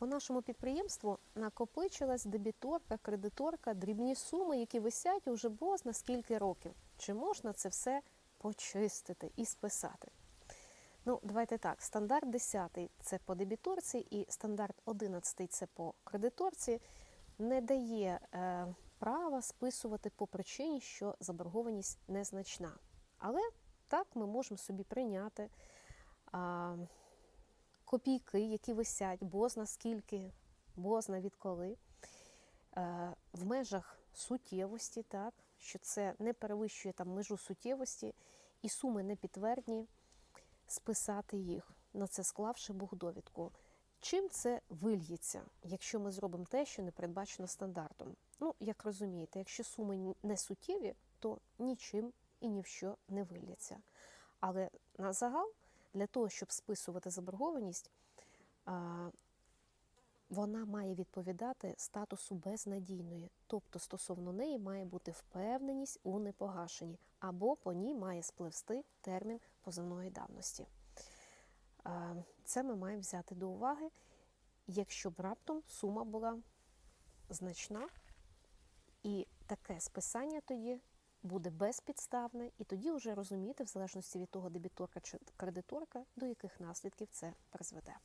По нашому підприємству накопичилась дебіторка, кредиторка, дрібні суми, які висять уже бозна скільки років. Чи можна це все почистити і списати? Ну, давайте так. Стандарт 10 це по дебіторці, і стандарт 11 це по кредиторці, не дає е, права списувати по причині, що заборгованість незначна. Але так ми можемо собі прийняти а, копійки, які висять, бозна скільки, бозна відколи, е, в межах суттєвості, так, що це не перевищує там межу суттєвості, і суми не підтвердні, списати їх, на це склавши бухдовідку. Чим це вильється, якщо ми зробимо те, що не передбачено стандартом? Ну, як розумієте, якщо суми не суттєві, то нічим і ні в що не вильється. Але на загал, для того, щоб списувати заборгованість, вона має відповідати статусу безнадійної, тобто стосовно неї має бути впевненість у непогашенні, або по ній має спливсти термін позовної давності. Це ми маємо взяти до уваги, якщо б раптом сума була значна, і таке списання тоді буде безпідставне, і тоді вже розуміти, в залежності від того, дебіторка чи кредиторка, до яких наслідків це призведе.